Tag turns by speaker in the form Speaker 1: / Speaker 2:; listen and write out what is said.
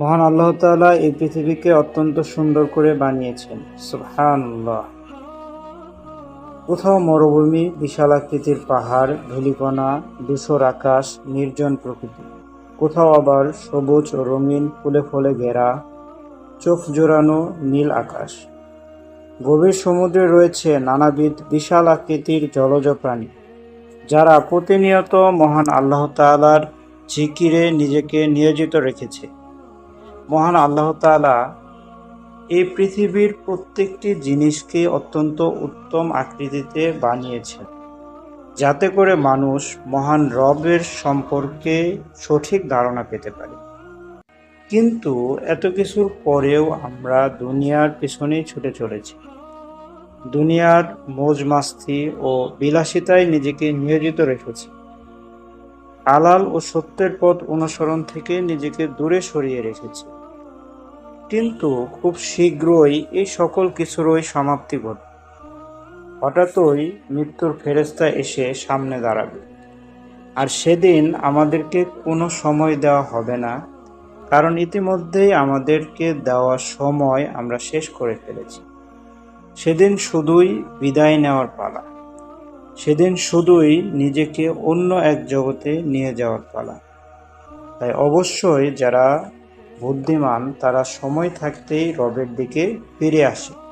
Speaker 1: মহান আল্লাহ তাআলা এই পৃথিবীকে অত্যন্ত সুন্দর করে বানিয়েছেন। সুবহানাল্লাহ। কোথাও মরুভূমি, বিশাল আকৃতির পাহাড়, ধূলিকণা, ধূসর আকাশ, নির্জন প্রকৃতি। কোথাও আবার সবুজ ও রঙিন ফুলে ফলে ঘেরা, চোখ জোড়ানো নীল আকাশ। গভীর সমুদ্রে রয়েছে নানাবিধ বিশাল আকৃতির জলজ প্রাণী, যারা প্রতিনিয়ত মহান আল্লাহ তাআলার জিকিরে নিজেকে নিয়োজিত রেখেছে। মহান আল্লাহ তাআলা এই পৃথিবীর প্রত্যেকটি জিনিসকে অত্যন্ত উত্তম আকৃতিতে বানিয়েছেন। যাতে করে মানুষ মহান রবের সম্পর্কে সঠিক ধারণা পেতে পারে। কিন্তু এত কিছুর পরেও আমরা দুনিয়ার পেছনেই ছুটে চলেছি। দুনিয়ার মোজ মাস্তি ও বিলাসিতায় নিজেকে নিয়োজিত রেখেছি। আলাল ও সত্যের পথ অনুসরণ থেকে নিজেকে দূরে সরিয়ে রেখেছে। কিন্তু খুব শীঘ্রই এই সকল কিছুরই সমাপ্তি ঘটবে হঠাৎই মৃত্যুর ফেরেস্তা এসে সামনে দাঁড়াবে। আর সেদিন আমাদেরকে কোনো সময় দেওয়া হবে না, কারণ ইতিমধ্যেই আমাদেরকে দেওয়া সময় আমরা শেষ করে ফেলেছি। সেদিন শুধুই বিদায় নেওয়ার পালা। সেদিন শুধুই নিজেকে অন্য এক জগতে নিয়ে যাওয়ার পালা। তাই অবশ্যই যারা বুদ্ধিমান, তারা সময় থাকতেই রবের দিকে ফিরে আসে।